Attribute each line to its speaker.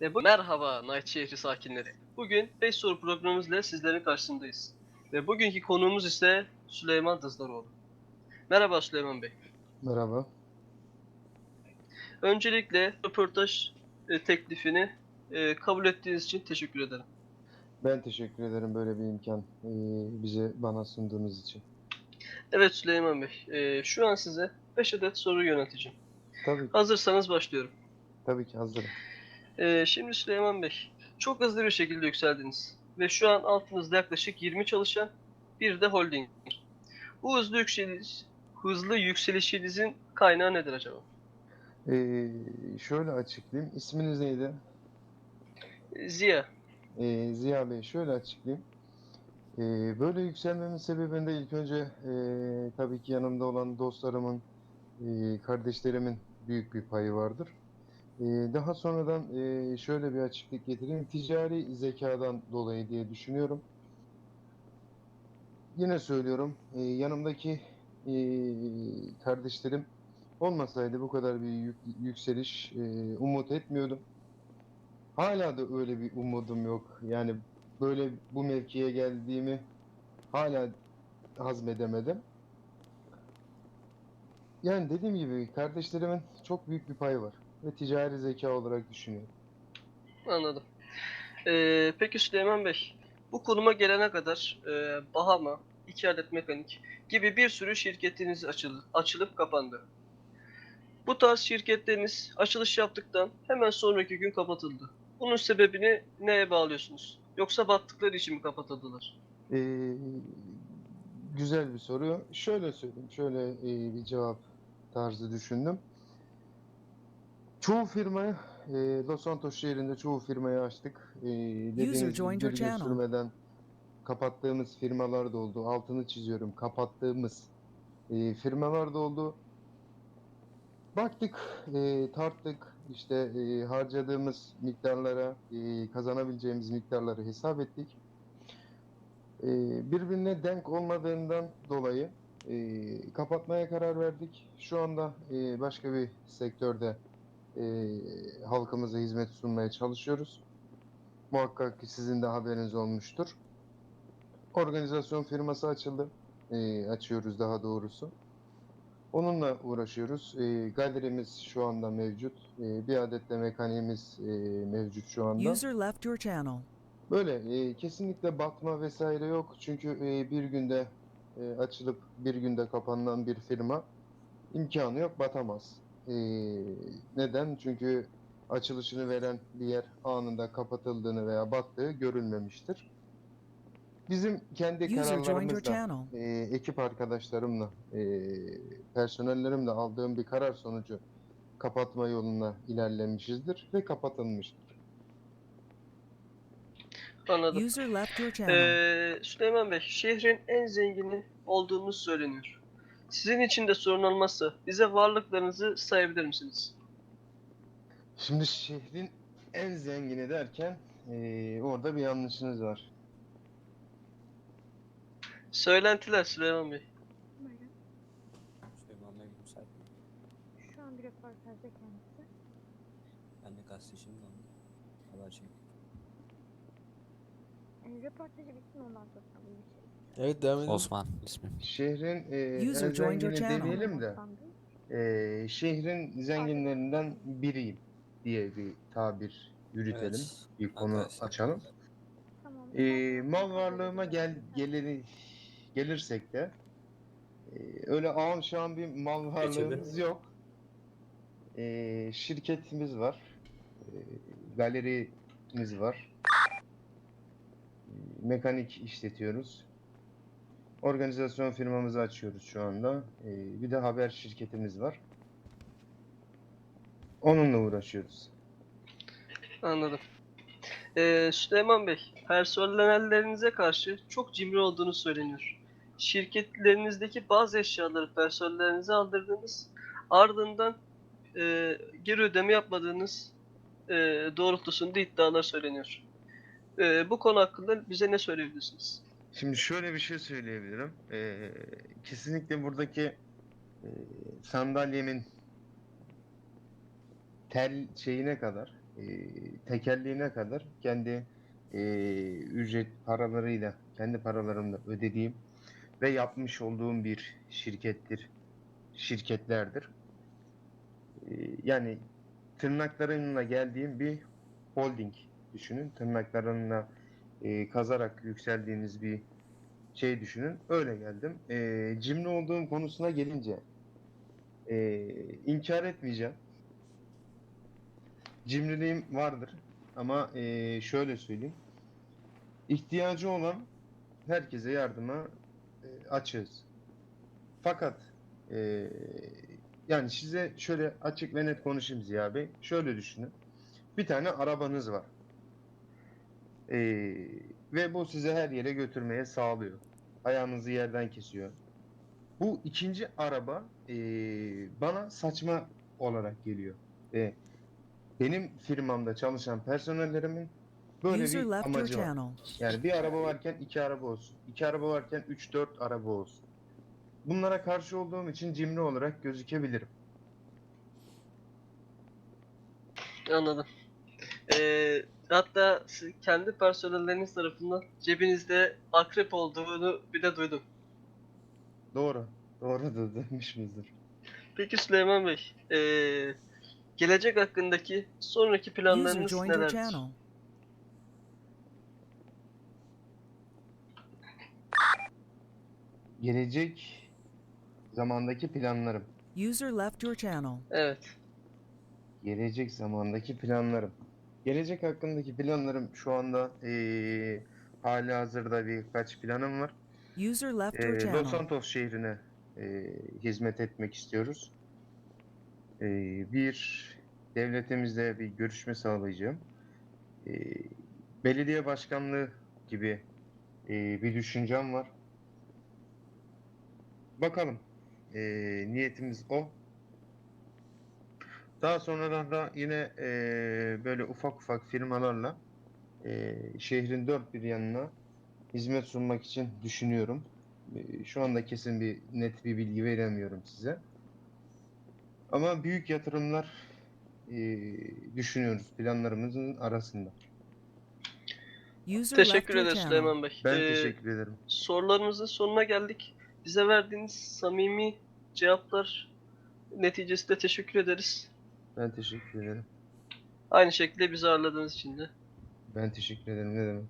Speaker 1: Ve bu... Merhaba Night şehri sakinleri. Bugün 5 soru programımızla sizlerin karşısındayız. Ve bugünkü konuğumuz ise Süleyman Dızdaroğlu. Merhaba Süleyman Bey.
Speaker 2: Merhaba.
Speaker 1: Öncelikle röportaj e, teklifini e, kabul ettiğiniz için teşekkür ederim.
Speaker 2: Ben teşekkür ederim böyle bir imkan e, bize bana sunduğunuz için.
Speaker 1: Evet Süleyman Bey, e, şu an size 5 adet soru yöneteceğim.
Speaker 2: Tabii ki,
Speaker 1: Hazırsanız başlıyorum.
Speaker 2: tabii ki hazırım.
Speaker 1: E, şimdi Süleyman Bey, çok hızlı bir şekilde yükseldiniz. Ve şu an altınızda yaklaşık 20 çalışan bir de holding. Bu hızlı yükseliş, hızlı yükselişinizin kaynağı nedir acaba?
Speaker 2: E, şöyle açıklayayım. İsminiz neydi?
Speaker 1: Ziya,
Speaker 2: E, Ziya Bey şöyle açıklayayım. E, böyle yükselmemin sebebinde ilk önce e, tabii ki yanımda olan dostlarımın, e, kardeşlerimin büyük bir payı vardır. E, daha sonradan e, şöyle bir açıklık getireyim. Ticari zekadan dolayı diye düşünüyorum. Yine söylüyorum, e, yanımdaki e, kardeşlerim olmasaydı bu kadar bir yük- yükseliş umut etmiyordum. Hala da öyle bir umudum yok. Yani böyle bu mevkiye geldiğimi hala hazmedemedim. Yani dediğim gibi kardeşlerimin çok büyük bir payı var ve ticari zeka olarak düşünüyorum.
Speaker 1: anladım. E, peki Süleyman Bey, bu konuma gelene kadar e, Bahama, 2 adet mekanik gibi bir sürü şirketiniz açıldı, açılıp kapandı. Bu tarz şirketleriniz açılış yaptıktan hemen sonraki gün kapatıldı. Bunun sebebini neye bağlıyorsunuz? Yoksa battıkları için mi kapatıldılar?
Speaker 2: Ee, güzel bir soru. Şöyle söyleyeyim, şöyle e, bir cevap tarzı düşündüm. Çoğu firma, e, Los Santos şehrinde çoğu firmayı açtık. E, dediğiniz gibi
Speaker 3: joined
Speaker 2: bir
Speaker 3: your
Speaker 2: gün
Speaker 3: channel.
Speaker 2: sürmeden kapattığımız firmalar da oldu. Altını çiziyorum, kapattığımız e, firmalar da oldu. Baktık, e, tarttık, işte e, harcadığımız miktarlara, e, kazanabileceğimiz miktarları hesap ettik. E, birbirine denk olmadığından dolayı e, kapatmaya karar verdik. Şu anda e, başka bir sektörde e, halkımıza hizmet sunmaya çalışıyoruz. Muhakkak ki sizin de haberiniz olmuştur. Organizasyon firması açıldı. E, açıyoruz daha doğrusu. Onunla uğraşıyoruz. E, galerimiz şu anda mevcut. E, bir adet de mekaniğimiz e, mevcut şu anda.
Speaker 3: User left your channel.
Speaker 2: Böyle e, kesinlikle batma vesaire yok. Çünkü e, bir günde e, açılıp bir günde kapanan bir firma imkanı yok batamaz. E, neden? Çünkü açılışını veren bir yer anında kapatıldığını veya battığı görülmemiştir. Bizim kendi kararlarımızla e, ekip arkadaşlarımla, e, personellerimle aldığım bir karar sonucu kapatma yoluna ilerlemişizdir ve kapatılmıştır.
Speaker 1: Anladım.
Speaker 3: User left your channel.
Speaker 1: Ee, Süleyman Bey, şehrin en zengini olduğunuz söyleniyor. Sizin için de sorun olmazsa bize varlıklarınızı sayabilir misiniz?
Speaker 2: Şimdi şehrin en zengini derken eee, orada bir yanlışınız var.
Speaker 1: Söylentiler Süleyman Bey.
Speaker 4: Süleyman Bey müsait mi?
Speaker 5: Şu an bir röportajda kendisi.
Speaker 4: Ben de gazeteciyim de ondan. Haber çek.
Speaker 5: Yani röportajı bitsin ondan sonra bir şey.
Speaker 6: Evet devam edin.
Speaker 4: Osman ismim.
Speaker 2: Şehrin eee, en
Speaker 3: User joined your
Speaker 2: zengini
Speaker 3: channel.
Speaker 2: demeyelim de eee, şehrin zenginlerinden biriyim diye bir tabir yürütelim.
Speaker 4: Evet,
Speaker 2: Bir konu
Speaker 4: arkadaşlar.
Speaker 2: açalım.
Speaker 5: Tamam.
Speaker 2: Eee,
Speaker 5: ben-
Speaker 2: mal varlığıma gel gelir gelirsek de eee, öyle ağam şu an bir mal varlığımız yok. Eee, şirketimiz var. Eee, galerimiz var. Eee, mekanik işletiyoruz. Organizasyon firmamızı açıyoruz şu anda. Eee, bir de haber şirketimiz var. Onunla uğraşıyoruz.
Speaker 1: Anladım. Ee, Süleyman Bey, personellerinize karşı çok cimri olduğunu söyleniyor. Şirketlerinizdeki bazı eşyaları personellerinize aldırdınız. Ardından e, geri ödeme yapmadığınız e, doğrultusunda iddialar söyleniyor. E, bu konu hakkında bize ne söyleyebilirsiniz?
Speaker 2: Şimdi şöyle bir şey söyleyebilirim. Ee, kesinlikle buradaki e, sandalyemin tel şeyine kadar e, tekelliğine kadar kendi e, ücret paralarıyla, kendi paralarımla ödediğim ve yapmış olduğum bir şirkettir, şirketlerdir. E, yani tırnaklarımla geldiğim bir holding düşünün. Tırnaklarımla e, kazarak yükseldiğiniz bir şey düşünün. Öyle geldim. E, cimri olduğum konusuna gelince e, inkar etmeyeceğim. Cimriliğim vardır. Ama e, şöyle söyleyeyim. İhtiyacı olan herkese yardıma e, açığız. Fakat e, yani size şöyle açık ve net konuşayım Ziya Bey. Şöyle düşünün. Bir tane arabanız var. E, ve bu size her yere götürmeye sağlıyor. Ayağınızı yerden kesiyor. Bu ikinci araba e, bana saçma olarak geliyor. E, benim firmamda çalışan personellerimin böyle
Speaker 3: User
Speaker 2: bir amacı var. Yani bir araba varken iki araba olsun. iki araba varken üç dört araba olsun. Bunlara karşı olduğum için cimri olarak gözükebilirim.
Speaker 1: Anladım. Ee, hatta siz kendi personelleriniz tarafından cebinizde akrep olduğunu bile duydum.
Speaker 2: Doğru. Doğru da demişizdir.
Speaker 1: Peki Süleyman Bey, ee, gelecek hakkındaki sonraki
Speaker 3: User
Speaker 1: planlarınız
Speaker 3: joined your
Speaker 1: nelerdir?
Speaker 3: channel.
Speaker 2: Gelecek zamandaki planlarım.
Speaker 3: User left your channel.
Speaker 1: Evet.
Speaker 2: Gelecek zamandaki planlarım. Gelecek hakkındaki planlarım şu anda eee hali hazırda birkaç planım var.
Speaker 3: User left your
Speaker 2: Los. Santos şehrine eee, hizmet etmek istiyoruz. Eee, bir devletimizle bir görüşme sağlayacağım. Eee, belediye başkanlığı gibi eee, bir düşüncem var. Bakalım. Eee, niyetimiz o. Daha sonradan da yine eee, böyle ufak ufak firmalarla eee, şehrin dört bir yanına hizmet sunmak için düşünüyorum. Eee, Şu anda kesin bir net bir bilgi veremiyorum size. Ama büyük yatırımlar eee, düşünüyoruz planlarımızın arasında.
Speaker 3: User
Speaker 1: Teşekkür ederiz. Süleyman Bey.
Speaker 2: Ben
Speaker 1: Ee,
Speaker 2: teşekkür ederim.
Speaker 1: sorularımızın sonuna geldik. Bize verdiğiniz samimi cevaplar neticesinde teşekkür ederiz.
Speaker 2: Ben teşekkür ederim.
Speaker 1: Aynı şekilde bizi ağırladığınız için de.
Speaker 2: Ben teşekkür ederim. Ne demek?